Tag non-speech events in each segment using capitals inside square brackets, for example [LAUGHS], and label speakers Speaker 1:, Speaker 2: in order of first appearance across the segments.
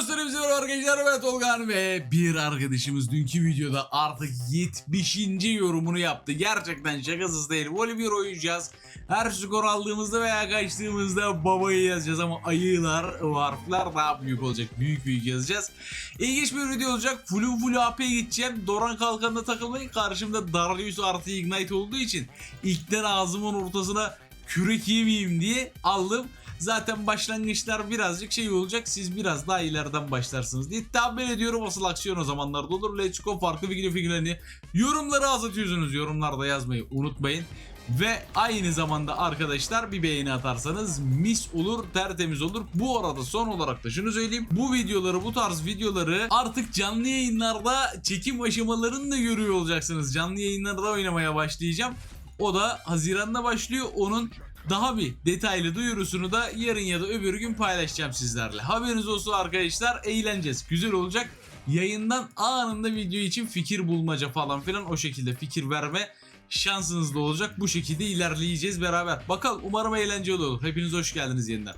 Speaker 1: dostlarım selam arkadaşlar ben Tolgan ve bir arkadaşımız dünkü videoda artık 70. yorumunu yaptı. Gerçekten şakasız değil. Volibear oynayacağız. Her skor aldığımızda veya kaçtığımızda babayı yazacağız ama ayılar, harfler daha büyük olacak. Büyük büyük yazacağız. İlginç bir video olacak. Flu flu AP'ye gideceğim. Doran kalkanına takılmayın. Karşımda Darius artı Ignite olduğu için ilkten ağzımın ortasına kürek yemeyeyim diye aldım. Zaten başlangıçlar birazcık şey olacak. Siz biraz daha ileriden başlarsınız diye tahmin ediyorum. Asıl aksiyon o zamanlarda olur. Let's go farklı video figürlerini yorumlara azaltıyorsunuz. Yorumlarda yazmayı unutmayın. Ve aynı zamanda arkadaşlar bir beğeni atarsanız mis olur, tertemiz olur. Bu arada son olarak da şunu söyleyeyim. Bu videoları, bu tarz videoları artık canlı yayınlarda çekim aşamalarını da görüyor olacaksınız. Canlı yayınlarda oynamaya başlayacağım. O da Haziran'da başlıyor. Onun daha bir detaylı duyurusunu da yarın ya da öbür gün paylaşacağım sizlerle. Haberiniz olsun arkadaşlar. Eğleneceğiz. Güzel olacak. Yayından anında video için fikir bulmaca falan filan o şekilde fikir verme şansınız da olacak. Bu şekilde ilerleyeceğiz beraber. Bakalım umarım eğlenceli olur. Hepiniz hoş geldiniz yeniden.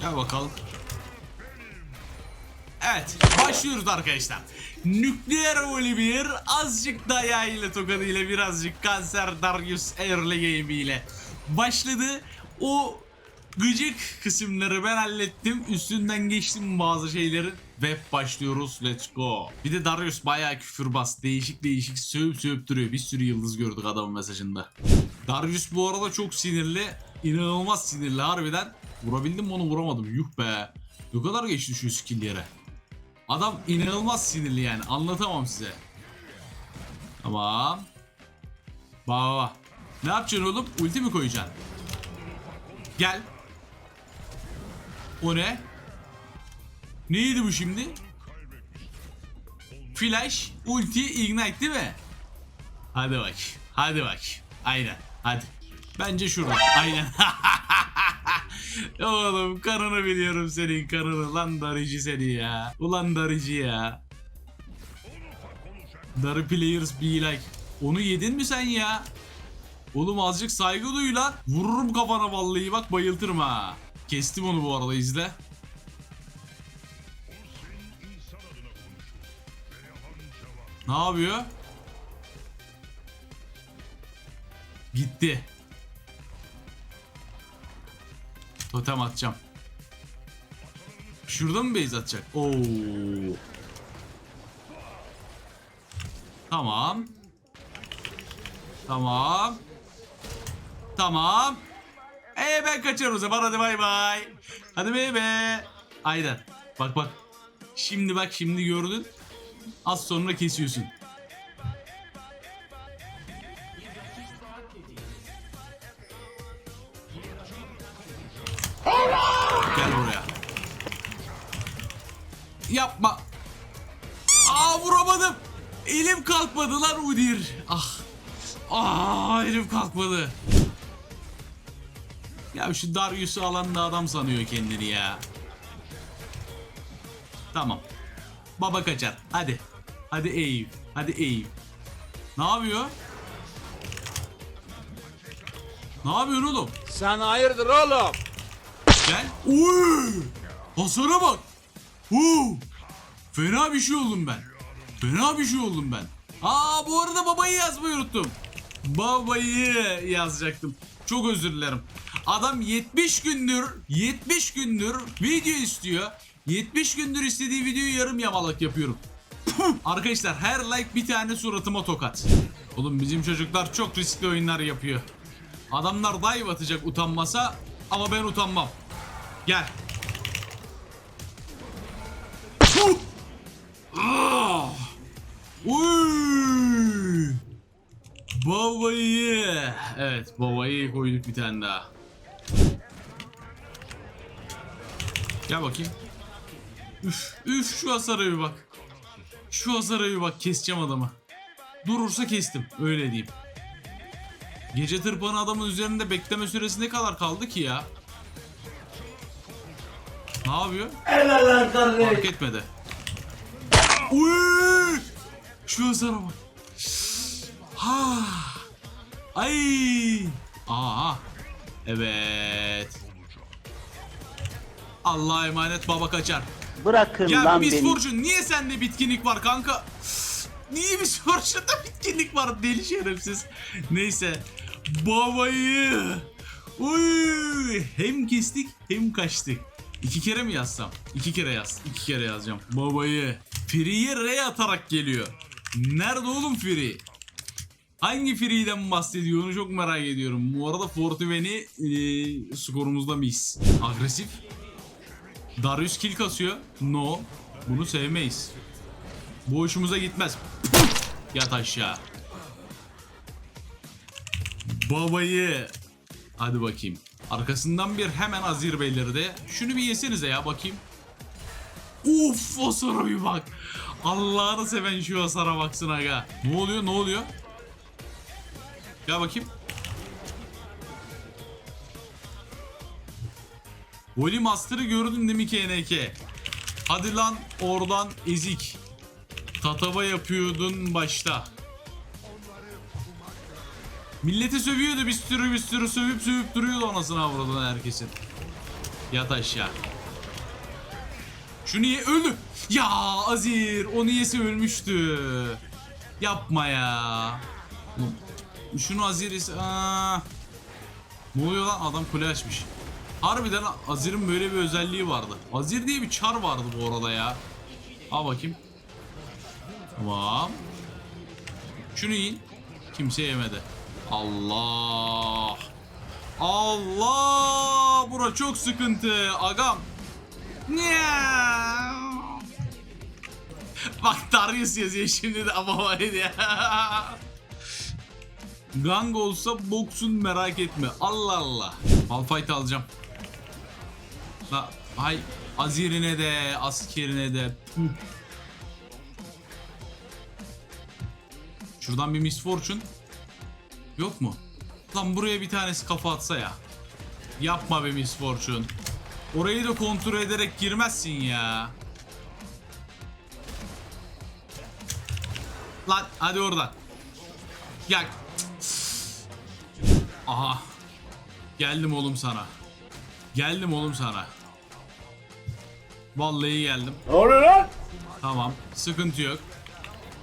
Speaker 1: Gel bakalım. Evet başlıyoruz arkadaşlar. Nükleer Olivier azıcık dayağıyla tokadıyla birazcık kanser Darius Early Game ile başladı. O gıcık kısımları ben hallettim. Üstünden geçtim bazı şeylerin. Ve başlıyoruz. Let's go. Bir de Darius bayağı küfürbaz. Değişik değişik sövüp sövüp duruyor. Bir sürü yıldız gördük adamın mesajında. Darius bu arada çok sinirli. İnanılmaz sinirli harbiden. Vurabildim mi onu vuramadım. Yuh be. Ne kadar geçti şu skill yere. Adam inanılmaz sinirli yani. Anlatamam size. Tamam. Baba. Ne yapacaksın oğlum? Ulti mi koyacaksın? Gel. O ne? Neydi bu şimdi? Flash, ulti, ignite değil mi? Hadi bak. Hadi bak. Aynen. Hadi. Bence şurada. Aynen. [LAUGHS] Oğlum kanını biliyorum senin kanını. Lan darıcı seni ya. Ulan darıcı ya. Darı players be like. Onu yedin mi sen ya? Oğlum azıcık saygı duy lan. Vururum kafana vallahi bak bayıltırım ha. Kestim onu bu arada izle. Ne yapıyor? Gitti. Totem atacağım. Şurada mı base atacak? Oo. Tamam. Tamam. Tamam. Ee ben kaçıyorum o zaman hadi bay bay. Hadi bay be. Aynen. Bak bak. Şimdi bak şimdi gördün. Az sonra kesiyorsun. Yapma. Aa vuramadım. Elim kalkmadı lan Udir. Ah. Aa elim kalkmadı. Ya şu Darius'u alan da adam sanıyor kendini ya. Tamam. Baba kaçar. Hadi. Hadi Eve. Hadi Eve. Ne yapıyor? Ne yapıyorsun oğlum?
Speaker 2: Sen hayırdır oğlum?
Speaker 1: Gel. Uy! Hasara bak. Huu! Fena bir şey oldum ben. Fena bir şey oldum ben. Aa bu arada babayı yazmayı unuttum. Babayı yazacaktım. Çok özür dilerim. Adam 70 gündür 70 gündür video istiyor. 70 gündür istediği videoyu yarım yamalak yapıyorum. Arkadaşlar her like bir tane suratıma tokat. Oğlum bizim çocuklar çok riskli oyunlar yapıyor. Adamlar dive atacak utanmasa ama ben utanmam. Gel. Uy! Babayı. Evet babayı koyduk bir tane daha. Gel bakayım. Üf, üf şu hasara bir bak. Şu hasara bir bak keseceğim adamı. Durursa kestim öyle diyeyim. Gece tırpanı adamın üzerinde bekleme süresi ne kadar kaldı ki ya? Ne yapıyor?
Speaker 2: Helal kardeş.
Speaker 1: Fark etmedi. Uy! Şu hasara bak. Ha. Ay. Aha. Evet. Allah'a emanet baba kaçar.
Speaker 3: Bırakın
Speaker 1: Ya
Speaker 3: lan
Speaker 1: Miss
Speaker 3: beni.
Speaker 1: Fortune niye sende bitkinlik var kanka? Niye Miss Fortune'da bitkinlik var deli şerefsiz. Neyse. Babayı. Uy, hem kestik hem kaçtık. İki kere mi yazsam? İki kere yaz. İki kere yazacağım. Babayı. Free'ye R atarak geliyor. Nerede oğlum Free? Hangi Free'den bahsediyor onu çok merak ediyorum. Bu arada Fortune'i e, skorumuzda mis. Agresif. Darius kill kasıyor. No. Bunu sevmeyiz. Bu hoşumuza gitmez. Yat aşağı. Babayı. Hadi bakayım. Arkasından bir hemen Azir belirdi. Şunu bir yesenize ya bakayım. Uf hasara bir bak. Allah'ını seven şu hasara baksın aga. Ne oluyor ne oluyor? Gel bakayım. Voli Master'ı gördün değil mi KNK? Hadi lan oradan ezik. Tatava yapıyordun başta. Milleti sövüyordu bir sürü bir sürü sövüp sövüp duruyordu anasını avradına herkesin. Yat aşağı. Şu niye öldü? Ya Azir o niyesi ölmüştü. Yapma ya. Şunu Azir is- Aa. Ne oluyor lan adam kule açmış. Harbiden Azir'in böyle bir özelliği vardı. Azir diye bir çar vardı bu arada ya. Al bakayım. Tamam. Şunu yiyin. Kimse yemedi. Allah. Allah. Bura çok sıkıntı. Agam. Bak Darius yazıyor şimdi de ama var ya. Gang olsa boksun merak etme. Allah Allah. Malphite alacağım. La, hay Azir'ine de askerine de. Puh. Şuradan bir Miss Fortune. Yok mu? Lan buraya bir tanesi kafa atsa ya. Yapma be Miss Fortune. Orayı da kontrol ederek girmezsin ya. Lan hadi oradan. Gel. Aha. Geldim oğlum sana. Geldim oğlum sana. Vallahi geldim.
Speaker 2: Ne oluyor lan?
Speaker 1: Tamam. Sıkıntı yok.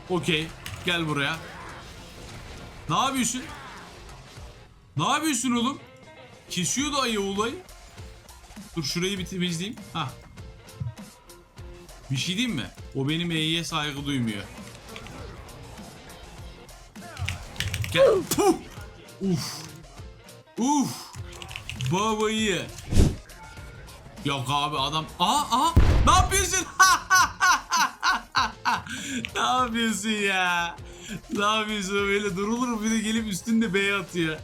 Speaker 1: Okey. Gel buraya. Ne yapıyorsun? Ne yapıyorsun oğlum? Kesiyordu ayı olayı. Dur şurayı bir temizleyeyim. Hah. Bir şey diyeyim mi? O benim E'ye saygı duymuyor. Gel. Puh! Uf. Uf. Babayı. Yok abi adam. Aa aa. Ne yapıyorsun? [LAUGHS] ne yapıyorsun ya? Ne yapıyorsun böyle durulur bir de gelip üstünde B atıyor.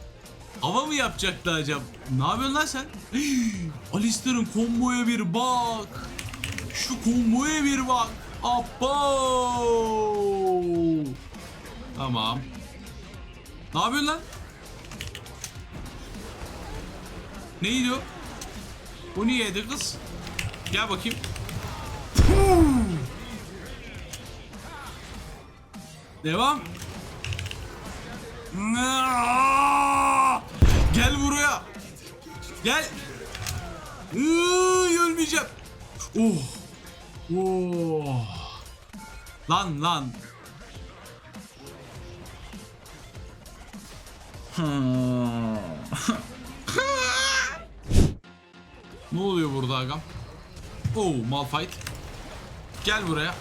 Speaker 1: Hava mı yapacaktı acaba? Ne yapıyorsun lan sen? [GASPS] Alistair'ın komboya bir bak. Şu komboya bir bak. Abo. Tamam. Ne yapıyorsun lan? Neydi o? O niye yedi kız? Gel bakayım. Devam. Gel buraya. Gel. Iıı, ölmeyeceğim. Oh. Oh. Lan lan. [LAUGHS] ne oluyor burada agam? Oh, Malphite. Gel buraya.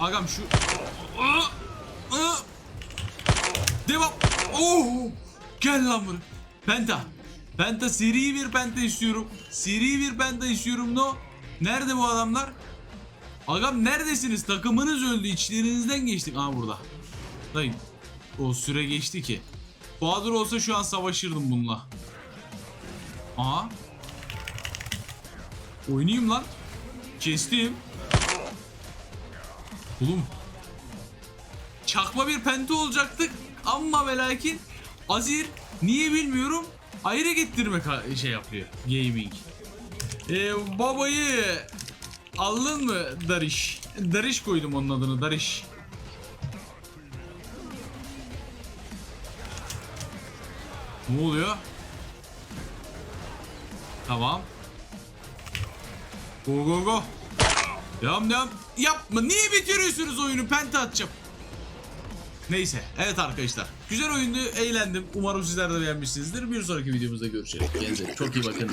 Speaker 1: Agam şu! Devam. Oh! Gel lan buraya. Penta. Penta seri bir penta istiyorum. Seri bir penta istiyorum no. Nerede bu adamlar? Agam neredesiniz? Takımınız öldü. İçlerinizden geçtik. Aa burada. Dayı. O süre geçti ki. Bahadır olsa şu an savaşırdım bununla. Aa. Oynayayım lan. Kestim. Oğlum çakma bir pente olacaktık ama ve lakin Azir niye bilmiyorum ayrı getirme ka- şey yapıyor gaming. Ee, babayı aldın mı Darish? Darish koydum onun adını Darish. Ne oluyor? Tamam. Go go go. Devam devam. Yapma. Niye bitiriyorsunuz oyunu? Penta atacağım. Neyse. Evet arkadaşlar. Güzel oyundu. Eğlendim. Umarım sizler de beğenmişsinizdir. Bir sonraki videomuzda görüşelim. Kendinize çok iyi bakın.